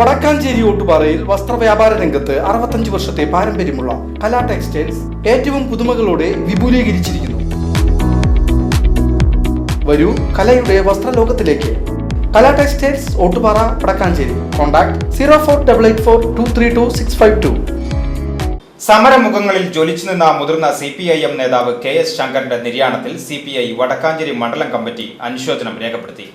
വടക്കാഞ്ചേരി ഓട്ടുപാറയിൽ വസ്ത്രവ്യാപാര രംഗത്ത് അറുപത്തഞ്ച് വർഷത്തെ പാരമ്പര്യമുള്ള കലാ ടെക്സ്റ്റൈൽസ് ഏറ്റവും പുതുമകളോടെ വിപുലീകരിച്ചിരിക്കുന്നു. വരൂ കലയുടെ വസ്ത്രലോകത്തിലേക്ക്. Kala textiles Ottupara Vadakkanchery. Contact zero four double eight four two three two six five two. സമരമുഖങ്ങളിൽ ജ്വലിച്ചു നിന്ന മുതിർന്ന സി പി ഐ എം നേതാവ് കെ എസ് ശങ്കറിന്റെ നിര്യാണത്തിൽ സി പി ഐ വടക്കാഞ്ചേരി മണ്ഡലം കമ്മിറ്റി അനുശോചനം രേഖപ്പെടുത്തി.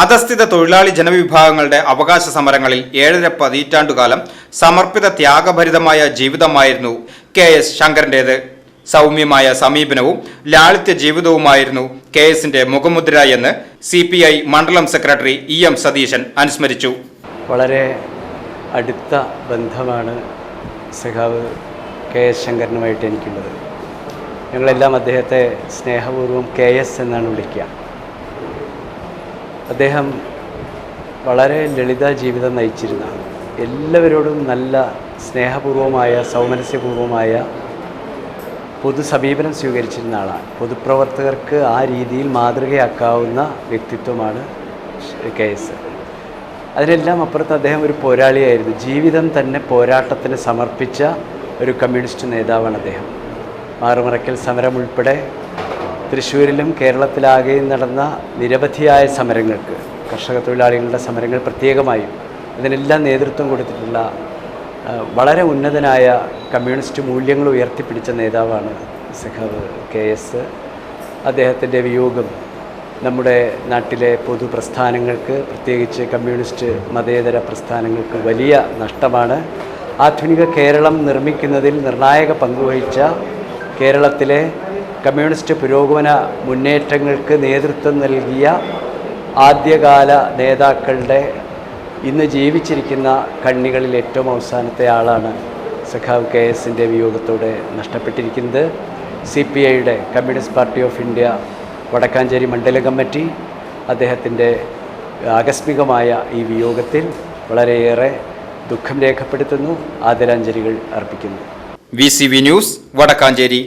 അധസ്ഥിത തൊഴിലാളി ജനവിഭാഗങ്ങളുടെ അവകാശ സമരങ്ങളിൽ ഏഴര പതിറ്റാണ്ടുകാലം സമർപ്പിത ത്യാഗഭരിതമായ ജീവിതമായിരുന്നു കെ എസ് ശങ്കരന്റേത്. സൗമ്യമായ സമീപനവും ലാളിത്യ ജീവിതവുമായിരുന്നു കെ എസിന്റെ മുഖമുദ്ര എന്ന് സി പി ഐ മണ്ഡലം സെക്രട്ടറി ഇ എം സതീശൻ അനുസ്മരിച്ചു. വളരെ അടുത്ത ബന്ധമാണ് സഖാവ് കെ എസ് ശങ്കരനുമായിട്ട് എനിക്കുള്ളത്. ഞങ്ങളെല്ലാം അദ്ദേഹത്തെ സ്നേഹപൂർവം കെ എസ് എന്നാണ് വിളിക്കുക. അദ്ദേഹം വളരെ ലളിത ജീവിതം നയിച്ചിരുന്ന എല്ലാവരോടും നല്ല സ്നേഹപൂർവമായ സൗമനസ്യപൂർവമായ പൊതു സമീപനം സ്വീകരിച്ചിരുന്ന ആളാണ്. പൊതുപ്രവർത്തകർക്ക് ആ രീതിയിൽ മാതൃകയാക്കാവുന്ന വ്യക്തിത്വമാണ് കെ എസ്. അതിനെല്ലാം അപ്പുറത്ത് അദ്ദേഹം ഒരു പോരാളിയായിരുന്നു. ജീവിതം തന്നെ പോരാട്ടത്തിന് സമർപ്പിച്ച ഒരു കമ്മ്യൂണിസ്റ്റ് നേതാവാണ് അദ്ദേഹം. മാറുമറയ്ക്കൽ സമരം ഉൾപ്പെടെ തൃശ്ശൂരിലും കേരളത്തിലാകെയും നടന്ന നിരവധിയായ സമരങ്ങൾക്ക് കർഷക തൊഴിലാളികളുടെ സമരങ്ങൾ പ്രത്യേകമായും അതിനെല്ലാം നേതൃത്വം കൊടുത്തിട്ടുള്ള വളരെ ഉന്നതനായ കമ്മ്യൂണിസ്റ്റ് മൂല്യങ്ങൾ ഉയർത്തിപ്പിടിച്ച നേതാവാണ് സഖാവ് കെ എസ് അദ്ദേഹത്തിന്റെ വിയോഗം നമ്മുടെ നാട്ടിലെ പൊതു പ്രസ്ഥാനങ്ങൾക്ക് പ്രത്യേകിച്ച് കമ്മ്യൂണിസ്റ്റ് മതേതര പ്രസ്ഥാനങ്ങൾക്ക് വലിയ നഷ്ടമാണ്. ആധുനിക കേരളം നിർമ്മിക്കുന്നതിൽ നിർണായക പങ്കുവഹിച്ച കേരളത്തിലെ കമ്മ്യൂണിസ്റ്റ് പുരോഗമന മുന്നേറ്റങ്ങൾക്ക് നേതൃത്വം നൽകിയ ആദ്യകാല നേതാക്കളുടെ ഇന്ന് ജീവിച്ചിരിക്കുന്ന കണ്ണികളിൽ ഏറ്റവും അവസാനത്തെ ആളാണ് സഖാവ് കെ എസിന്റെ വിയോഗത്തോടെ നഷ്ടപ്പെട്ടിരിക്കുന്നത്. സി പി ഐയുടെ communist party of India Vadakkanchery Mandala committee അദ്ദേഹത്തിന്റെ ആകസ്മികമായ ഈ വിയോഗത്തിൽ വളരെയേറെ ദുഃഖം രേഖപ്പെടുത്തുന്നു ആദരാഞ്ജലികൾ അർപ്പിക്കുന്നു. V C V news Vadakkanchery.